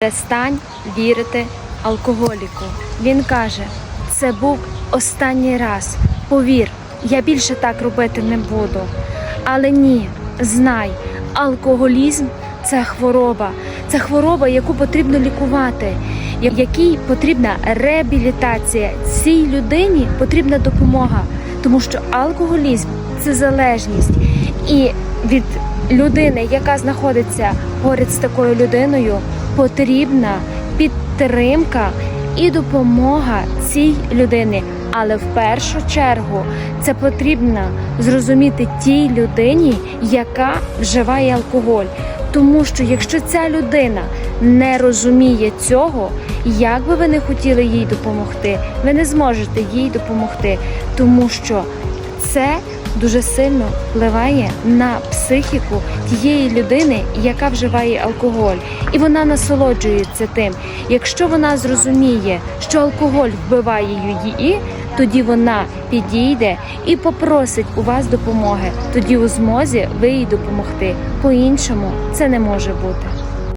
Перестань вірити алкоголіку. Він каже: це був останній раз. Повір, я більше так робити не буду. Але ні, знай, алкоголізм це хвороба, це хвороба, яку потрібно лікувати, якій потрібна реабілітація. Цій людині потрібна допомога, тому що алкоголізм це залежність. І від людини, яка знаходиться поряд з такою людиною, потрібна підтримка і допомога цій людині. Але в першу чергу це потрібно зрозуміти тій людині, яка вживає алкоголь. Тому що якщо ця людина не розуміє цього, як би ви не хотіли їй допомогти, ви не зможете їй допомогти, тому що це дуже сильно впливає на психіку тієї людини, яка вживає алкоголь, і вона насолоджується тим. Якщо вона зрозуміє, що алкоголь вбиває її, тоді вона підійде і попросить у вас допомоги. Тоді у змозі ви їй допомогти. По іншому це не може бути.